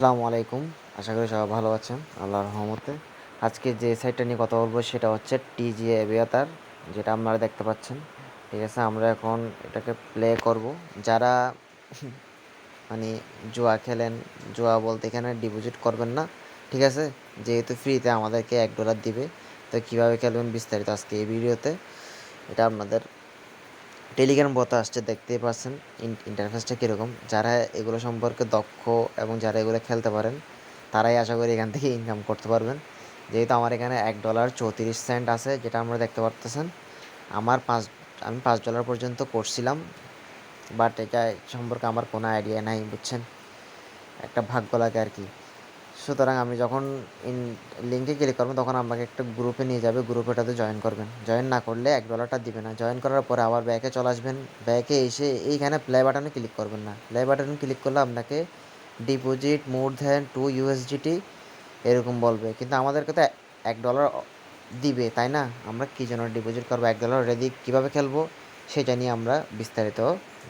আসসালামু আলাইকুম। আশা করি সবাই ভালো আছেন, আল্লাহর রহমতে। আজকে যে সাইটটা নিয়ে কথা বলব সেটা হচ্ছে টিজি এভিয়াতার যেটা আপনারা দেখতে পাচ্ছেন। ঠিক আছে, আমরা এখন এটাকে প্লে করব। যারা মানে জুয়া খেলেন, জুয়া বলতে এখানে ডিপোজিট করবেন না। ঠিক আছে, যেহেতু ফ্রিতে আমাদেরকে এক ডলার দিবে। তো কীভাবে খেলবেন বিস্তারিত আজকে এই ভিডিওতে, এটা আপনাদের টেলিগ্রাম বত আসছে, দেখতেই পাচ্ছেন ইন্টারফেসটা কীরকম। যারা এগুলো সম্পর্কে দক্ষ এবং যারা এগুলো খেলতে পারেন, তারাই আশা করি এখান থেকে ইনকাম করতে পারবেন। যেহেতু আমার এখানে এক ডলার চৌত্রিশ সেন্ট আছে, যেটা আমরা দেখতে পারতেছেন। আমার পাঁচ, আমি পাঁচ ডলার পর্যন্ত করছিলাম বাট এটা সম্পর্কে আমার কোনো আইডিয়া নাই, বুঝছেন? একটা ভাগ্য লাগে আর কি। সুতরাং আমি যখন ইন লিঙ্কে ক্লিক করবেন তখন আমাকে একটা গ্রুপে নিয়ে যাবে। গ্রুপেটাতে জয়েন করবেন। জয়েন না করলে এক ডলারটা দিবে না। জয়েন করার পরে আবার ব্যাকে চলে আসবেন। ব্যাকে এসে এইখানে প্লে বাটনে ক্লিক করবেন না। প্লে বাটনে ক্লিক করলে আপনাকে deposit more than two USDT এরকম বলবে। কিন্তু আমাদেরকে তো এক ডলার দিবে, তাই না? আমরা কী জন্য ডিপোজিট করব? এক ডলার রেডি কীভাবে খেলব? সেটা নিয়ে আমরা বিস্তারিত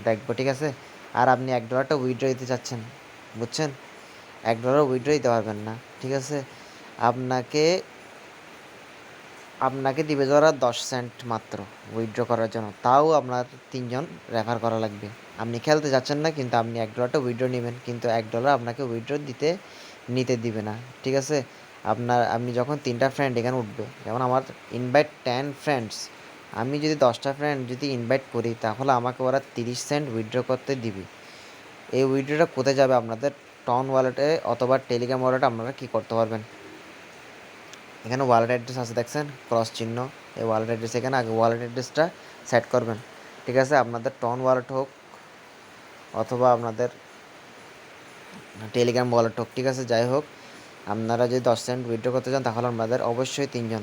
দেখব, ঠিক আছে? আর আপনি এক ডলারটা উইথড্র দিতে চাচ্ছেন, বুঝছেন? এক ডলার উইথড্র দিতে পারবেন না, ঠিক আছে? আপনাকে আপনাকে দিবে ধরা দশ সেন্ট মাত্র উইথড্র করার জন্য। তাও আপনার তিনজন রেফার করা লাগবে। আপনি খেলতে যাচ্ছেন না, কিন্তু আপনি এক ডলারটা উইথড্র নেবেন, কিন্তু এক ডলার আপনাকে উইথড্র দিতে, নিতে দিবে না, ঠিক আছে? আপনার, আপনি যখন তিনটা ফ্রেন্ড এখানে উঠবে, যেমন আমার ইনভাইট টেন ফ্রেন্ডস আমি যদি দশটা ফ্রেন্ড যদি ইনভাইট করি, তাহলে আমাকে ওরা তিরিশ সেন্ট উইথড্র করতে দিবে। এই উইথড্রটা কোথায় যাবে আপনাদের টন ওয়ালেটে অথবা টেলিগ্রাম ওয়ালেটে আপনারা কী করতে পারবেন? এখানে ওয়ালেট অ্যাড্রেস আছে দেখছেন ক্রস চিহ্ন। এই ওয়ালেট অ্যাড্রেস এখানে আগে ওয়ালেট অ্যাড্রেসটা সেট করবেন। ঠিক আছে, আপনাদের টন ওয়ালেট হোক অথবা আপনাদের টেলিগ্রাম ওয়ালেট হোক, ঠিক আছে, যাই হোক। আপনারা যদি দশ সেন্ট উইথড্র করতে চান, তাহলে আপনাদের অবশ্যই তিনজন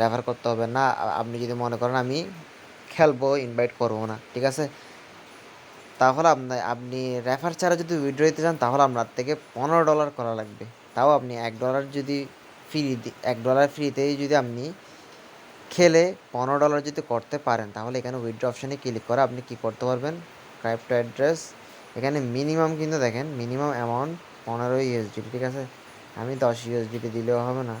রেফার করতে হবে। না আপনি যদি মনে করেন আমি খেলব ইনভাইট করব না, ঠিক আছে? তাহলে আপনার আপনি রেফার ছাড়া যদি উইথড্র দিতে চান, তাহলে আপনার থেকে পনেরো ডলার করা লাগবে। তাও আপনি এক ডলার যদি ফ্রি এক ডলার ফ্রিতেই যদি আপনি খেলে পনেরো ডলার যদি করতে পারেন, তাহলে এখানে উইথড্র অপশানে ক্লিক করে আপনি কি করতে পারবেন? ক্রাইপ্টো অ্যাড্রেস এখানে মিনিমাম কিন্তু দেখেন মিনিমাম অ্যামাউন্ট পনেরো ইউএসডিটি ঠিক আছে? আমি দশ ইউএসডিটি দিলেও হবে না।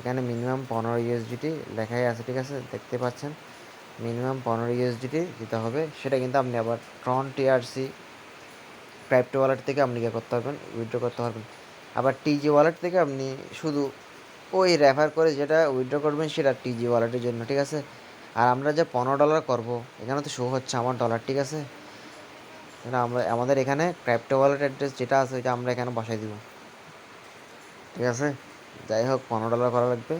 এখানে মিনিমাম পনেরো ইউএসডিটি লেখাই আছে, ঠিক আছে? দেখতে পাচ্ছেন? মিনিমাম পনেরো ইউএসডিটি দিতে হবে। সেটা কিন্তু আপনি আবার ট্রন টিআরসি ক্রাইপ্টো ওয়ালেট থেকে আপনি কী করতে পারবেন উইথড্র করতে পারবেন। আবার টিজি ওয়ালেট থেকে আপনি শুধু ওই রেফার করে যেটা উইথড্র করবেন, সেটা টিজি ওয়ালেটের জন্য, ঠিক আছে? আর আমরা যে পনেরো ডলার করব, এখানে তো শো হচ্ছে আমার ডলার ঠিক আছে? আমরা, আমাদের এখানে ক্রাইপ্টো ওয়ালেট অ্যাড্রেস যেটা আছে, ওইটা আমরা এখানে বসাই দিব। ঠিক আছে? যাই হোক, পনেরো ডলার করা লাগবে।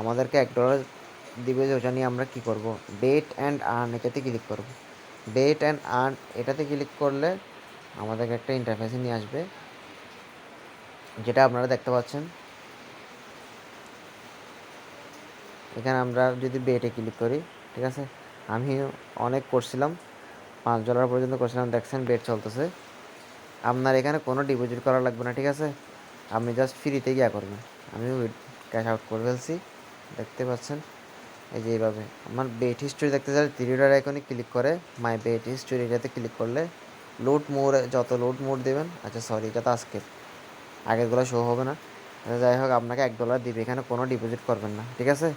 আমাদেরকে এক ডলার দিবে যে ওটা নিয়ে আমরা কী করব? বেট অ্যান্ড আর্ন এটাতে ক্লিক করব। বেট অ্যান্ড আর্ন এটাতে ক্লিক করলে আমাদেরকে একটা ইন্টারফেসে নিয়ে আসবে। যেটা আপনারা দেখতে পাচ্ছেন। এখানে আমরা যদি বেটে ক্লিক করি, ঠিক আছে? আমি অনেক করছিলাম পাঁচ ডলার পর্যন্ত করছিলাম দেখছেন বেট চলতেছে। আপনার এখানে কোনো ডিপোজিট করা লাগবে না, ঠিক আছে? আপনি জাস্ট ফ্রিতে গিয়া করবেন। আমি ক্যাশ আউট করে ফেলছি, দেখতে পাচ্ছেন? এই যে এইভাবে। আমার বেট হিস্টোরি দেখতে চাই থ্রিডার আইকনে ক্লিক করে মাই বেট হিস্টোরি এটাতে ক্লিক করলে লোড মোড যত লোড মোড দেবেন আচ্ছা সরি এটা তো আজকের। আগেরগুলো শো হবে না। আচ্ছা, যাই হোক আপনাকে এক ডলার দিবে এখানে কোনো ডিপোজিট করবেন না ঠিক আছে?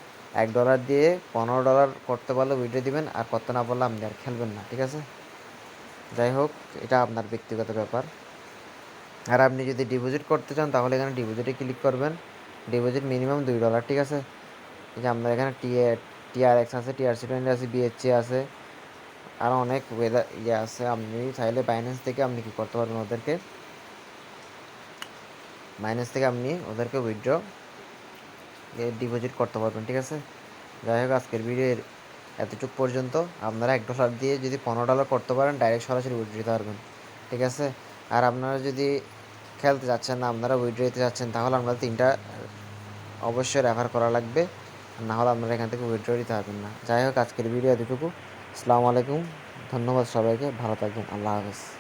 এক ডলার দিয়ে পনেরো ডলার করতে পারলে উইড্রো দিবেন আর করতে না পারলে আপনি আর খেলবেন না ঠিক আছে? যাই হোক এটা আপনার ব্যক্তিগত ব্যাপার। আর আপনি যদি ডিপোজিট করতে চান তাহলে এখানে ডিপোজিটে ক্লিক করবেন। ডিপোজিট মিনিমাম দুই ডলার ঠিক আছে? এই যে আপনার এখানে টি টিআরএক্স আছে টিআরসি টোয়েন্টি আছে বিএসসি আছে আরও অনেক ওয়েদার ইয়ে আছে। আপনি চাইলে বাইন্যান্স থেকে আপনি কী করতে পারবেন ওদেরকে? মাইনাস থেকে আপনি ওদেরকে উইথড্র ডিপোজিট করতে পারবেন, ঠিক আছে? যাই হোক, আজকের ভিডিওর এতটুকু পর্যন্ত। আপনারা এক ডলার দিয়ে যদি পনেরো ডলার করতে পারেন ডাইরেক্ট সরাসরি উইথড্র দিতে পারবেন, ঠিক আছে? আর আপনারা যদি খেলতে যাচ্ছেন না, আপনারা উইথড্র দিতে যাচ্ছেন তাহলে আপনাদের তিনটা অবশ্যই রেফার করা লাগবে। না হলে আপনারা এখান থেকে উইথড্র দিতে পারবেন না। যাই হোক, আজকের ভিডিও এতটুকু। আসসালামু আলাইকুম। ধন্যবাদ সবাইকে। ভালো থাকবেন। আল্লাহ হাফেজ।